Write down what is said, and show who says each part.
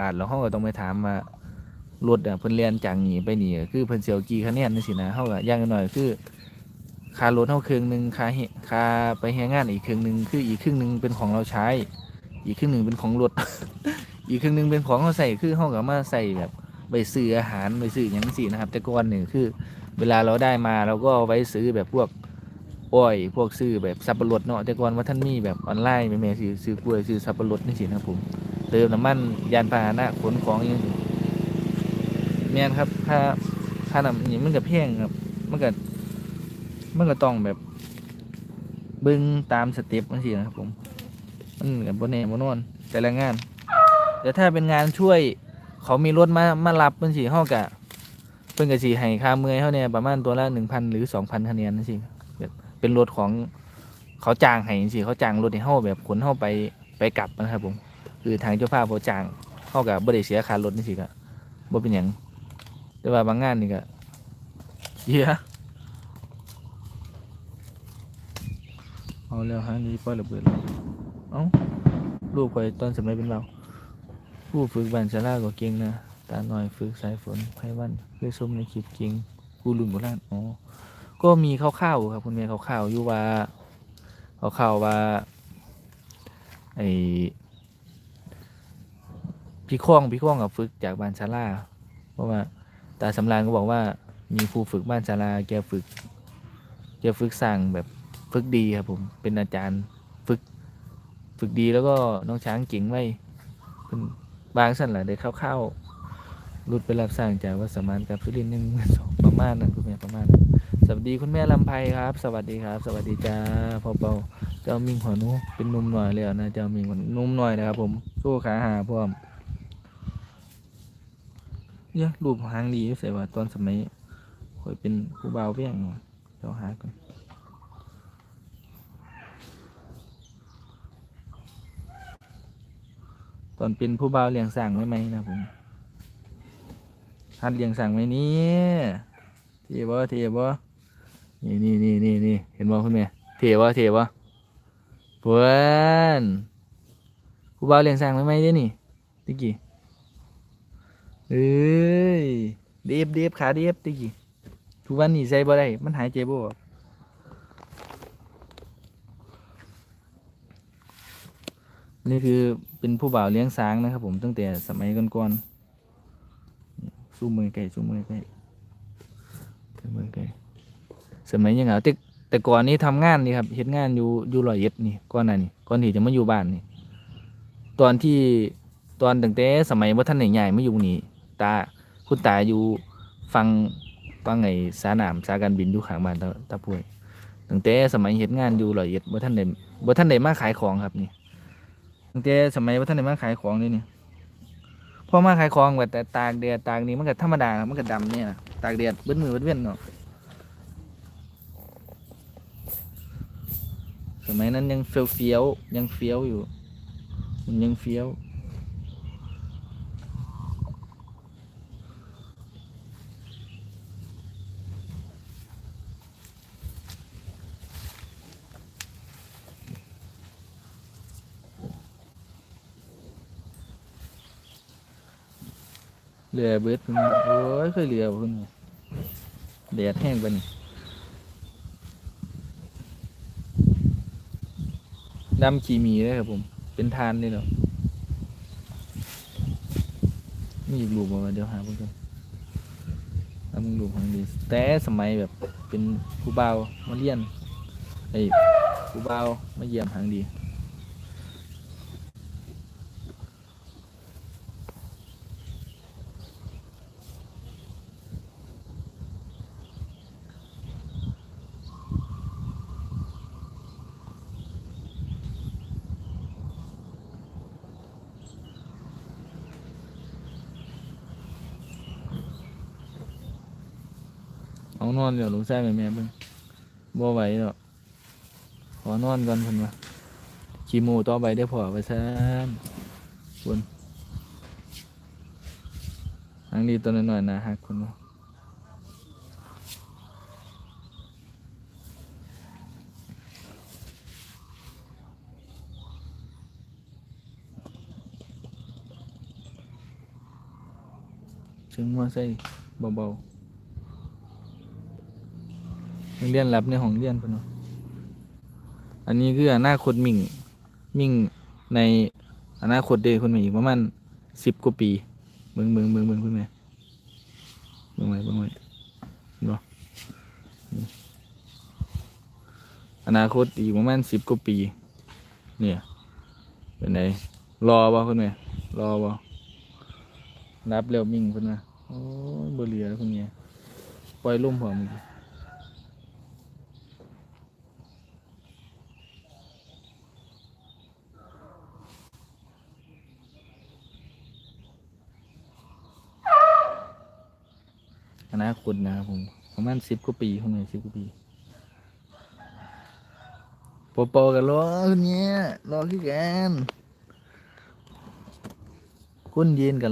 Speaker 1: อาดแล้วเฮาก็ต้องไปถามว่ารถอะเพิ่นเรียนจากนี้ไปนี่คือเพิ่นสิเอากี่คะแนนจังซี่นะเฮาก็ย่างน้อยคือค่ารถเฮาครึ่งหนึ่งค่าเฮค่าไปเฮงานอีกครึ่งหนึ่งคืออีกครึ่งหนึ่งเป็นของเราใช้ อีกครึ่งหนึ่งเป็นของรถ อีกครึ่งหนึ่งเป็นของเฮาใส่คือเฮาก็มาใส่แบบไปซื้ออาหารไปซื้อหยังจังซี่นะครับ แต่ก่อนหนี่งคือ เวลาเราได้มาเราก็เอาไว้ซื้อแบบพวกอ้อยพวกซื้อแบบสับปะรดเนาะแต่ก่อนว่าท่านมีแบบออนไลน์แม่ๆซื้อซื้อกล้วยซื้อสับปะรดนี่สินะครับผม เติมน้ำมันยานพาหนะขนของอยังแม่นครับค่าค่าน้ำนี่มันก็แพงครับ มันก็มันก็ต้องแบบบึ้งตามสเต็ปจังซี่นะครับผม มันกับ่แน่บ่นอนแต่ละงาน แต่ถ้าเป็นงานช่วย เขามีรถมามารับเพิ่นสิเฮาก็เพิ่นก็สิให้ค่าเมื่อยเฮาเนี่ยประมาณตัวละ1,000หรือ2,000คะแนนจังซี่แบบเป็นรถของเขาจ้างให้จังซี่เขาจ้างรถให้เฮาแบบขนเฮาไปไปกลับนะครับผม คือทางเจ้าภาพเขาจ้างเฮาก็บ่ได้เสียคารถจังซี่ก็บ่เป็นหยังแต่ว่าบางงานนี่ก็เสียเอาแล้วฮะนี่ปล่อยระเบิดแล้วเอ้ารูปข่อยตอนสมัยเป็นเบาผู้ฝึกบัญชาลาก็เก่งนะตาหน่อยฝึกสายฝนไพวันเพื่อชมในคลิปจริงกูรุ่นโบราณอ๋อก็มีคร่าวๆครับคุณแม่คร่าวๆอยู่ว่าคร่าวๆว่าไอ พี่ข้องพี่ข้องกับฝึกจากบ้านชาลาเพราะว่าตาสำรานก็บอกว่า มีครูฝึกบ้านชาลาแกฝึกแกฝึกสั่งแบบฝึกดีครับผมเป็นอาจารย์ฝึกฝึกดีแล้วก็น้องช้างเก่งไว้เป็นบางสั่นแหละได้เข้าๆรุดไปรับสร้างจากวัดสมานกับสุรินทร์หนึ่งสองประมาณนั้นคุณแม่ประมาณนั้นสวัสดีคุณแม่ลำไพครับ สวัสดีครับ สวัสดีจ้าพ่อเปาเจ้ามิงหัวนูเป็นนุ่มหน่อยเลยนะเจ้ามิงหัวหนุ่มหน่อยนะครับผมสู้ขาหาพร้อม เนี่ยรูปหางดีเสียว่าตอนสมัยคอยเป็นผู้บ่าวเวียงเนาะเจ้าหาก่อนตอนเป็นผู้บ่าวเลี้ยงสั่งไว้ไหมนะผมหัดเลี้ยงสั่งไหมนี่เทีบ่เทีบ่นี่นี่นี่นี่นี่เห็นบ่คุณแม่เทีบ่เทีบ่เพื่อนผู้บ่าวเลี้ยงสั่งไว้ไหมเด้นี่ตะกี้ เอ้ยเดฟเดฟขาเดฟตะกี้ทุกวันนี้ใส่บ่ได้ มันหายใจบ่ออกนี่คือเป็นผู้บ่าวเลี้ยงช้างนะครับผมตั้งแต่สมัยก่อนๆสู้มือไก่สู้มือไก่สู้มือไก่สมัยยังไงแต่แต่ก่อนนี้ทำงานนี่ครับเฮ็ดงานอยู่อยู่ร้อยเอ็ดนี่ก่อนหน้านี่ก่อนที่จะมาอยู่บ้านนี่ ตอนที่ตอนตั้งแต่สมัยว่าท่านใหญ่ๆมาอยู่นี่ ตาคุณตาอยู่ฟังฟังไอ้สานามสาการบินอยู่ข้างบ้านตาตาป่วยตั้งแต่สมัยเฮ็ดงานอยู่หร้อเอ็ดว่าท่านได้ว่าท่านได้มาขายของครับนี่ตั้งแต่สมัยว่าท่านได้มาขายของนี่นี่พอมาขายของแบบแต่ตากแดดตากนี่มันก็ธรรมดามันก็ดำเนี่ยนะตากแดดเบิ้มือเบิ้เว้นเนาะสมัยนั้นยังเฟี้ยวเฟี้ยวๆยังเฟี้ยวอยู่มันยังเฟี้ยว เรือเบิดเพิ่นโอ้ยเคยเรือพิ่นแดดแห้งไปนี่ดำขีหมีเลยครับผม เป็นทานนี่เนาะมีอีกรูปบ่วะเดี๋ยวหาเพิ่นก่อนทำรูปของดี แต่สมัยแบบเป็นผู้บ่ามาเรียนไอ้ผู้บ่ามาเยี่ยมหางดี นอนเดี๋ยวลุงแซ่แม่แม่เบิ่งบ่ไหวหรอกขอนอนก่อนเพิ่นว่าคีโมต่อไปได้พอไปซะคุณอังดีตัวน้อยๆนะฮักคุณว่าสียงมอไซค์เบาๆ เรียนรับในห้องเรียนเพิ่นเนาะอันนี้คืออนาคตมิ่งมิ่งในอนาคตเด้คุณแม่อีกประมาณสิบกว่าปีเบิ่งเบิ่งเบิ่งเบิ่งคุณแม่เบิ่งไว้เบิ่งไว้เห็นบ่อนาคตอีกประมาณสิบกว่าปี เนี่ย เป็นไงรอบ่คุณแม่รอบ่รับเร็วมิ่งเพิ่นว่โอ้ยบ่เหลือแล้วคุณแม่ปล่อยลมพร้อมออ นาคตนะครับผมประมาณสิบกว่าปีคุณแม่สิบกว่าปีปอปอกันรอคนเนี้ยรอคือกันคุณยืนกัน